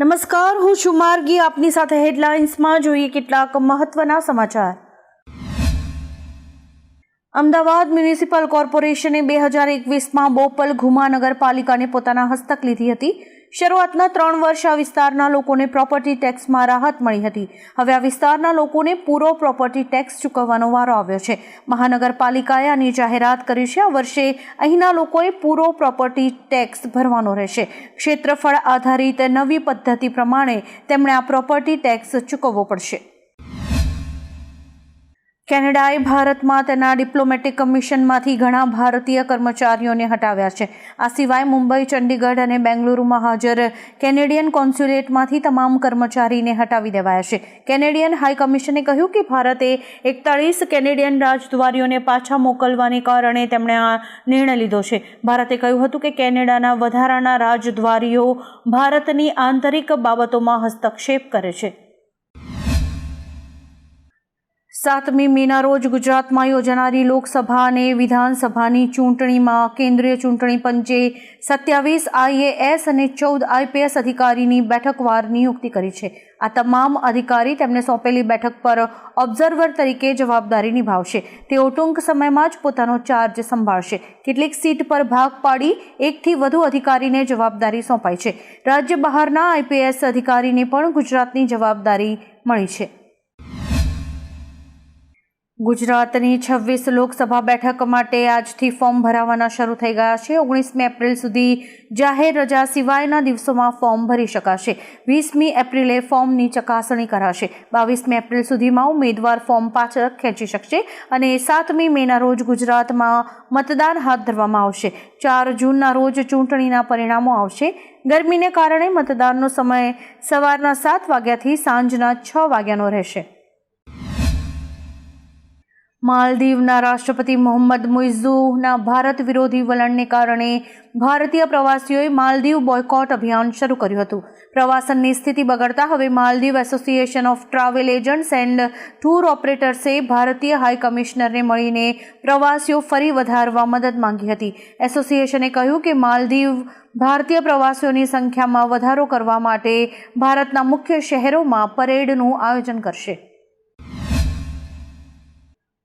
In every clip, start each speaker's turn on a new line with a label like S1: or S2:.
S1: નમસ્કાર, હું છું માર્ગી. આપની સાથે હેડલાઇન્સમાં જોઈએ કેટલાક મહત્વના સમાચાર. અમદાવાદ મ્યુનિસિપલ કોર્પોરેશને બે હજાર એકવીસમાં બોપલ ઘુમા નગરપાલિકાને પોતાના હસ્તક લીધી હતી. શરૂઆતના ત્રણ વર્ષ આ વિસ્તારના લોકોને પ્રોપર્ટી ટેક્સમાં રાહત મળી હતી. હવે આ વિસ્તારના લોકોને પૂરો પ્રોપર્ટી ટેક્સ ચૂકવવાનો વારો આવ્યો છે. મહાનગરપાલિકાએ આની જાહેરાત કરી છે. આ વર્ષે અહીંના લોકોએ પૂરો પ્રોપર્ટી ટેક્સ ભરવાનો રહેશે. ક્ષેત્રફળ આધારિત નવી પદ્ધતિ પ્રમાણે તેમણે આ પ્રોપર્ટી ટેક્સ ચૂકવવો પડશે. કેનેડાએ ભારતમાં તેના ડિપ્લોમેટિક કમિશનમાંથી ઘણા ભારતીય કર્મચારીઓને હટાવ્યા છે. આ સિવાય મુંબઈ ચંડીગઢ અને બેંગલુરુમાં હાજર કેનેડિયન કોન્સ્યુલેટમાંથી તમામ કર્મચારીને હટાવી દેવાયા છે. કેનેડિયન હાઈ કમિશને કહ્યું કે ભારતે એકતાળીસ કેનેડિયન રાજદ્વારીઓને પાછા મોકલવાને કારણે તેમણે આ નિર્ણય લીધો છે. ભારતે કહ્યું હતું કે કેનેડાના વધારાના રાજદ્વારીઓ ભારતની આંતરિક બાબતોમાં હસ્તક્ષેપ કરે છે. સાતમી મેના રોજ ગુજરાતમાં યોજાનારી લોકસભા અને વિધાનસભાની ચૂંટણીમાં કેન્દ્રીય ચૂંટણી પંચે સત્યાવીસ આઈએએસ અને ચૌદ આઈપીએસ અધિકારીની બેઠકવાર નિયુક્તિ કરી છે. આ તમામ અધિકારી તેમને સોંપેલી બેઠક પર ઓબ્ઝર્વર તરીકે જવાબદારી નિભાવશે. તેઓ ટૂંક સમયમાં જ પોતાનો ચાર્જ સંભાળશે. કેટલીક સીટ પર ભાગ પાડી એકથી વધુ અધિકારીને જવાબદારી સોંપાઈ છે. રાજ્ય બહારના આઈપીએસ અધિકારીને પણ ગુજરાતની જવાબદારી મળી છે. ગુજરાતની છવ્વીસ લોકસભા બેઠક માટે આજથી ફોર્મ ભરાવાના શરૂ થઈ ગયા છે. ઓગણીસમી એપ્રિલ સુધી જાહેર રજા સિવાયના દિવસોમાં ફોર્મ ભરી શકાશે. વીસમી એપ્રિલે ફોર્મની ચકાસણી કરાશે. બાવીસમી એપ્રિલ સુધીમાં ઉમેદવાર ફોર્મ પાછળ ખેંચી શકશે અને સાતમી મેના રોજ ગુજરાતમાં મતદાન હાથ ધરવામાં આવશે. ચાર જૂનના રોજ ચૂંટણીના પરિણામો આવશે. ગરમીને કારણે મતદાનનો સમય સવારના સાત વાગ્યાથી સાંજના છ વાગ્યાનો રહેશે. માલદીવના રાષ્ટ્રપતિ મોહમ્મદ મુઇઝુના ભારત વિરોધી વલણને કારણે ભારતીય પ્રવાસીઓએ માલદીવ બોયકોટ અભિયાન શરૂ કર્યું હતું. પ્રવાસનની સ્થિતિ બગડતા હવે Maldives association of travel agents and tour ઓપરેટર્સે ભારતીય હાઈ કમિશનરને મળીને પ્રવાસીઓ ફરી વધારવા મદદ માંગી હતી. એસોસિએશને કહ્યું કે માલદીવ ભારતીય પ્રવાસીઓની સંખ્યામાં વધારો કરવા માટે ભારતના મુખ્ય શહેરોમાં પરેડનું આયોજન કરશે.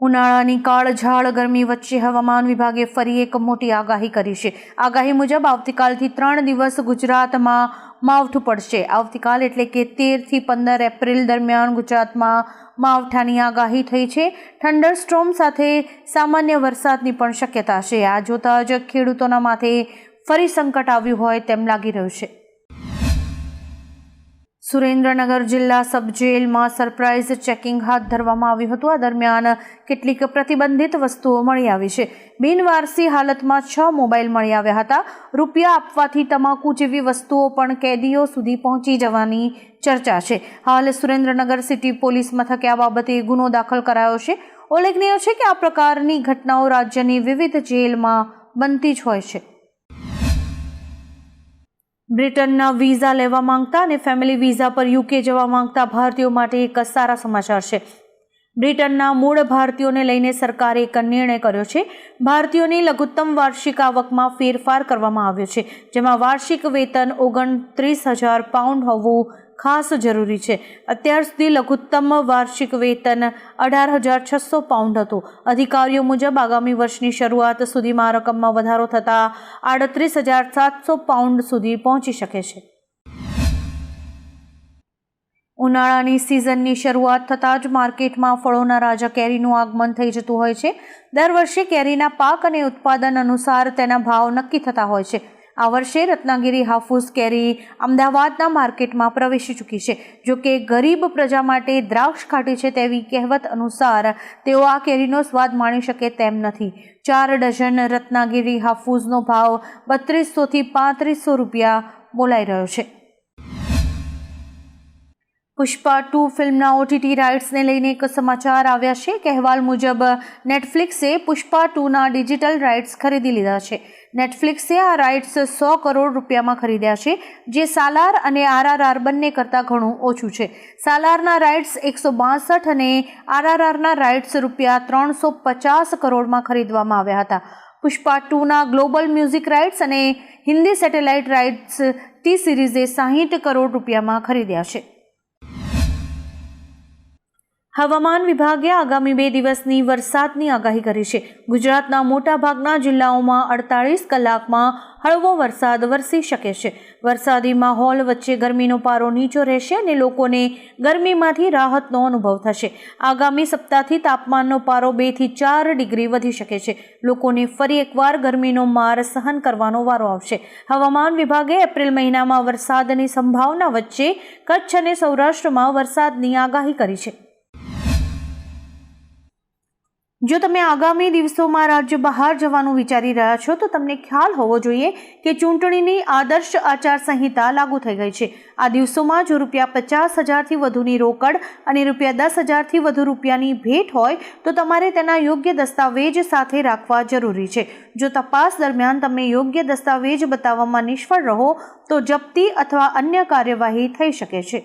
S1: ઉનાળાની કાળઝાળ ગરમી વચ્ચે હવામાન વિભાગે ફરી એક મોટી આગાહી કરી છે. આગાહી મુજબ આવતીકાલથી ત્રણ દિવસ ગુજરાતમાં માવઠું પડશે. આવતીકાલ એટલે કે તેરથી પંદર એપ્રિલ દરમિયાન ગુજરાતમાં માવઠાની આગાહી થઈ છે. થંડર સ્ટ્રોમ સાથે સામાન્ય વરસાદની પણ શક્યતા છે. આ જોતાં જ ખેડૂતોના માથે ફરી સંકટ આવ્યું હોય તેમ લાગી રહ્યું છે. સુરેન્દ્રનગર જિલ્લા સબ જેલમાં સરપ્રાઇઝ ચેકિંગ હાથ ધરવામાં આવ્યું હતું. આ દરમિયાન કેટલીક પ્રતિબંધિત વસ્તુઓ મળી આવી છે. બિનવારસી હાલતમાં છ મોબાઈલ મળી આવ્યા હતા. રૂપિયા આપવાથી તમાકુ જેવી વસ્તુઓ પણ કેદીઓ સુધી પહોંચી જવાની ચર્ચા છે. હાલ સુરેન્દ્રનગર સિટી પોલીસ મથકે આ બાબતે ગુનો દાખલ કરાયો છે. ઉલ્લેખનીય છે કે આ પ્રકારની ઘટનાઓ રાજ્યની વિવિધ જેલમાં બનતી જ હોય છે. બ્રિટનના વિઝા લેવા માંગતા અને ફેમિલી વિઝા પર યુકે જવા માંગતા ભારતીયો માટે એક સારા સમાચાર છે. બ્રિટનના મૂળ ભારતીયોને લઈને સરકારે એક નિર્ણય કર્યો છે. ભારતીયોની લઘુત્તમ વાર્ષિક આવકમાં ફેરફાર કરવામાં આવ્યો છે, જેમાં વાર્ષિક વેતન ઓગણત્રીસ હજાર પાઉન્ડ હોવું ખાસ જરૂરી છે. અત્યાર સુધી લઘુત્તમ વાર્ષિક વેતન અઢાર હજાર છસો પાઉન્ડ હતું. અધિકારીઓ મુજબ આગામી વર્ષની શરૂઆત સુધીમાં રકમમાં વધારો થતાં આડત્રીસ હજાર સાતસો પાઉન્ડ સુધી પહોંચી શકે છે. ઉનાળાની સિઝનની શરૂઆત થતાં જ માર્કેટમાં ફળોના રાજા કેરીનું આગમન થઈ જતું હોય છે. દર વર્ષે કેરીના પાક અને ઉત્પાદન અનુસાર તેના ભાવ નક્કી થતા હોય છે. આ વર્ષે રત્નાગીરી હાફૂસ કેરી અમદાવાદના માર્કેટમાં પ્રવેશી ચૂકી છે. જો કે ગરીબ પ્રજા માટે દ્રાક્ષ ખાટી છે તેવી કહેવત અનુસાર તેઓ આ કેરીનો સ્વાદ માણી શકે તેમ નથી. ચાર ડઝન રત્નાગીરી હાફૂસનો ભાવ બત્રીસોથી પાંત્રીસો રૂપિયા બોલાઈ રહ્યો છે. પુષ્પા ટુ ફિલ્મના ઓટીટી રાઇટ્સને લઈને એક સમાચાર આવ્યા છે કહેવાલ મુજબ નેટફ્લિક્સે પુષ્પા ટુના ડિજિટલ રાઇટ્સ ખરીદી લીધા છે. નેટફ્લિક્સે આ રાઇટ્સ સો કરોડ રૂપિયામાં ખરીદ્યા છે, જે સાલાર અને આરઆરઆર બંને કરતાં ઘણું ઓછું છે. સાલારના રાઇટ્સ એકસો બાસઠ અને આરઆરઆરના રાઇટ્સ રૂપિયા ત્રણસો પચાસ કરોડમાં ખરીદવામાં આવ્યા હતા. પુષ્પા ટુના ગ્લોબલ મ્યુઝિક રાઇટ્સ અને હિન્દી સેટેલાઇટ રાઇટ્સ ટી સિરીઝે સાહીઠ કરોડ રૂપિયામાં ખરીદ્યા છે. હવામાન વિભાગે આગામી બે દિવસની વરસાદની આગાહી કરી છે. ગુજરાતના મોટાભાગના જિલ્લાઓમાં અડતાળીસ કલાકમાં હળવો વરસાદ વરસી શકે છે. વરસાદી માહોલ વચ્ચે ગરમીનો પારો નીચો રહેશે અને લોકોને ગરમીમાંથી રાહતનો અનુભવ થશે. આગામી સપ્તાહથી તાપમાનનો પારો બેથી ચાર ડિગ્રી વધી શકે છે. લોકોને ફરી એકવાર ગરમીનો માર સહન કરવાનો વારો આવશે. હવામાન વિભાગે એપ્રિલ મહિનામાં વરસાદની સંભાવના વચ્ચે કચ્છ અને સૌરાષ્ટ્રમાં વરસાદની આગાહી કરી છે. જો તમે આગામી દિવસોમાં રાજ્ય બહાર જવાનું વિચારી રહ્યા છો, તો તમને ખ્યાલ હોવો જોઈએ કે ચૂંટણીની આદર્શ આચારસંહિતા લાગુ થઈ ગઈ છે. આ દિવસોમાં જો રૂપિયા પચાસ હજારથી વધુની રોકડ અને રૂપિયા દસ હજારથી વધુ રૂપિયાની ભેટ હોય, તો તમારે તેના યોગ્ય દસ્તાવેજ સાથે રાખવા જરૂરી છે. જો તપાસ દરમિયાન તમે યોગ્ય દસ્તાવેજ બતાવવામાં નિષ્ફળ રહો, તો જપ્તી અથવા અન્ય કાર્યવાહી થઈ શકે છે.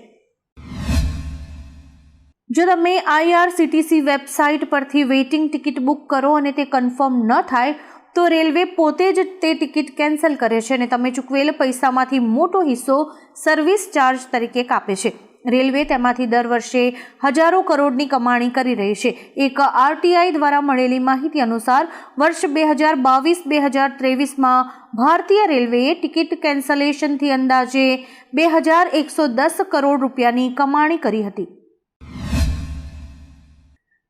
S1: જો તમે આઈઆરસીટીસી વેબસાઇટ પરથી વેઇટિંગ ટિકિટ બુક કરો અને તે કન્ફર્મ ન થાય, તો રેલવે પોતે જ તે ટિકિટ કેન્સલ કરે છે અને તમે ચૂકવેલ પૈસામાંથી મોટો હિસ્સો સર્વિસ ચાર્જ તરીકે કાપે છે. રેલવે તેમાંથી દર વર્ષે હજારો કરોડની કમાણી કરી રહી છે. એક આરટીઆઈ દ્વારા મળેલી માહિતી અનુસાર, વર્ષ બે હજાર બાવીસ બે હજાર ત્રેવીસમાં ભારતીય રેલવેએ ટિકિટ કેન્સલેશનથી અંદાજે બે હજાર એકસો દસ કરોડ રૂપિયાની કમાણી કરી હતી.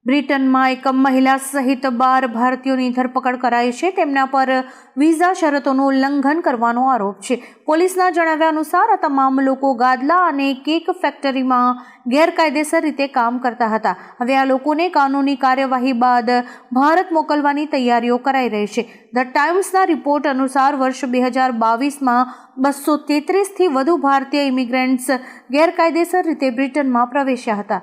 S1: બ્રિટનમાં એક મહિલા સહિત બાર ભારતીયોની ધરપકડ કરાઈ છે. તેમના પર વિઝા શરતોનું ઉલ્લંઘન કરવાનો આરોપ છે. પોલીસના જણાવ્યા અનુસાર આ તમામ લોકો ગાદલા અને કેક ફેક્ટરીમાં ગેરકાયદેસર રીતે કામ કરતા હતા. હવે આ લોકોને કાનૂની કાર્યવાહી બાદ ભારત મોકલવાની તૈયારીઓ કરાઈ રહી છે. ધ ટાઈમ્સના રિપોર્ટ અનુસાર વર્ષ બે હજાર બાવીસમાં બસો તેત્રીસથી વધુ ભારતીય ઇમિગ્રન્ટ્સ ગેરકાયદેસર રીતે બ્રિટનમાં પ્રવેશ્યા હતા.